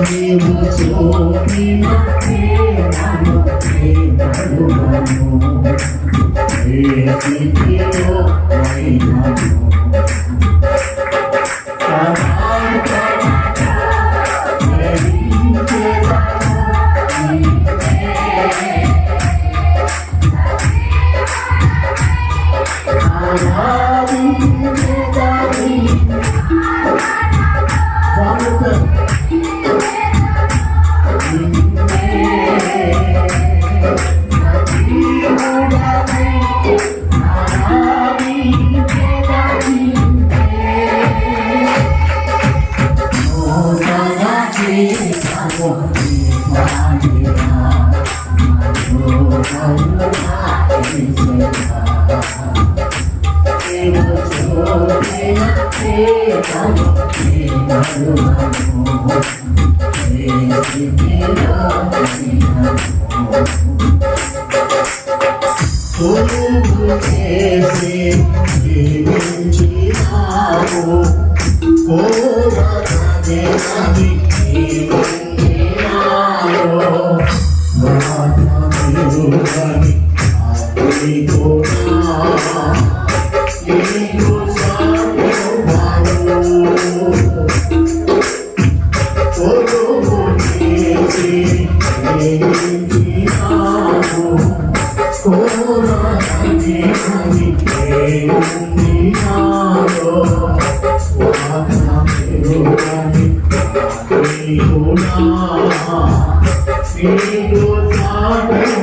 నీవు చూపిన ప్రేమను ప్రేమను ఏ స్థితిలో అయినను చేసి జీవించినావు కోరగానే మాటమిరుగని ఆత్మికుడా, నీవు సాగువావు.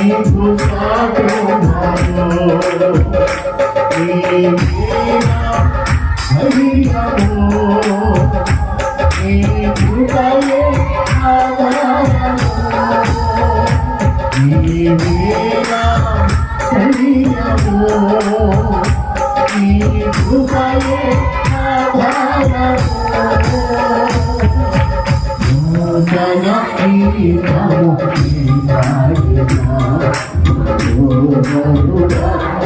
అగాలి జగతాలు వేగించునేల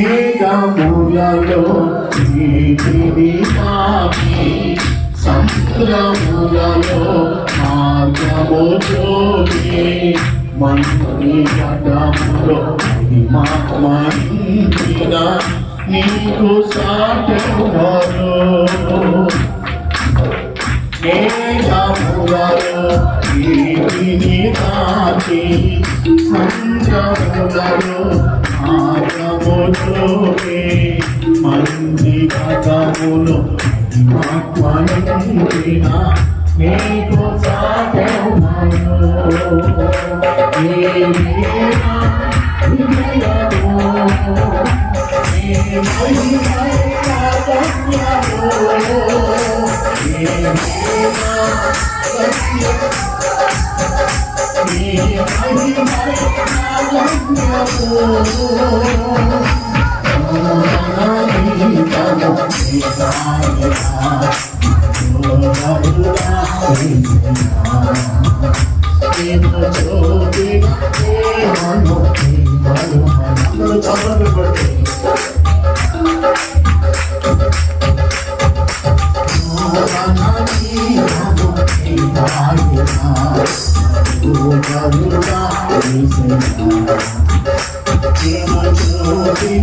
వేదములలో నీతిని పాపి సంత్రములలో మార్గము జోగి మంత్రి పదములో మహిమాత్మైన నీకు సాటవారు వేదములలో నీతిని పాపి సంత్రములలో మార్గము లోకే మంచి గతములు ఆత్మనించిన నీకు సాగము Thank you.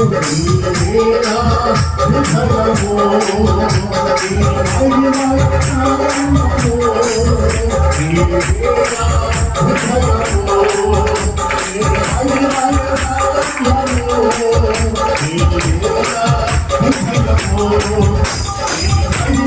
I'm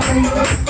Thank you.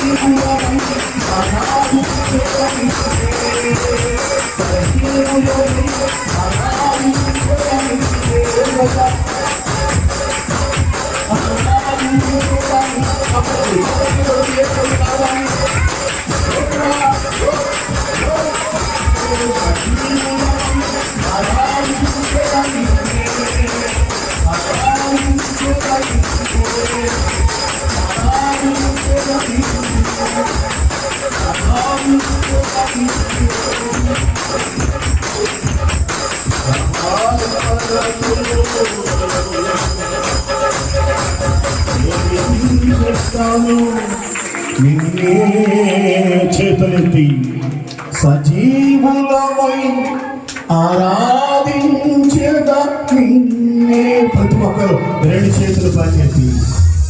Thank you. చేతులెత్తి సజీవులమై ఆరాధించేద నిన్నే. ప్రతి ఒక్కరు రెండు చేతులు పనిచేసి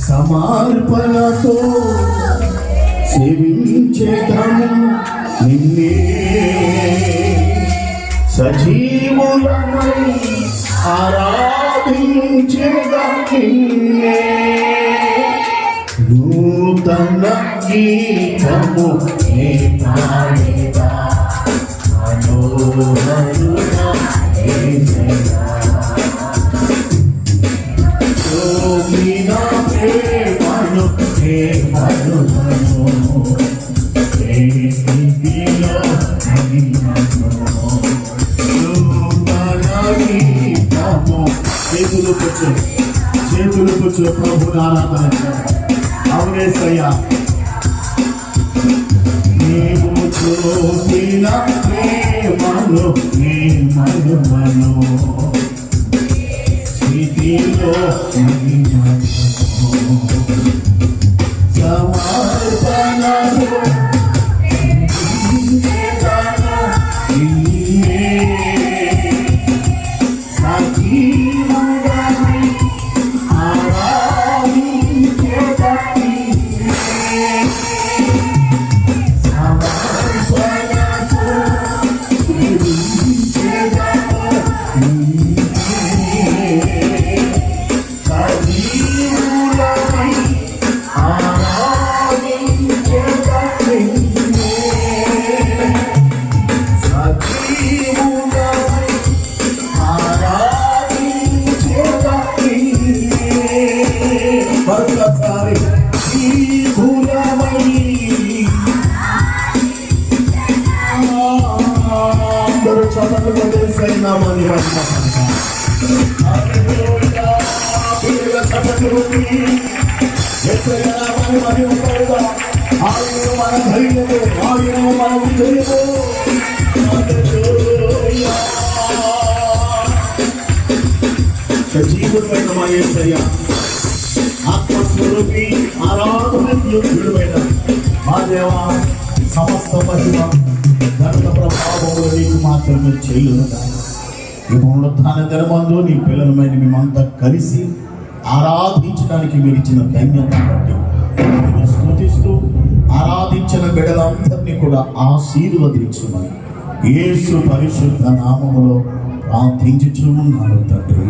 సమర్పణతో సేవించేదము నిన్నే. సజీవులమై ఆరాధించేద నిన్నే. నూతన గీతము నే పాడేదా మనోహరుడా యేసయ్యా. శోభిన ప్రేమను ప్రేమను ఏ స్థితిలో మహిమను. నూతన గీతము చేతులు కూర్చో చేతులు కూర్చో ప్రభు ఆరాధన చేద్దాం. అవునేసయ్యా నీవు చూపిన ప్రేమను నీ మనుమను స్థితిలో మహిమను. సమర్పణలో కొట్టేసరి నామాన్ని ఆయన మన ధైర్యము ఆయన మన విజయము హల్లెలూయా. సజీవుడైన మా యేసయ్య ఆత్మస్వరూపి ఆరాధనయుడైన మా దేవ సమస్త మహిమ ఘనత ప్రభావములు నీకు మాత్రమే చేయునుగా ఈ పునరుత్థాన దినమందు నీ పిల్లలమైన మేమంతా కలిసి ఆరాధించడానికి మీరు ఇచ్చిన ధన్యత బట్టి నిన్ను ఆరాధించిన బిడ్డలందరినీ కూడా ఆశీర్వదించమని యేసు పరిశుద్ధ నామములో ప్రార్థించుచు ఉన్నాను తండ్రి.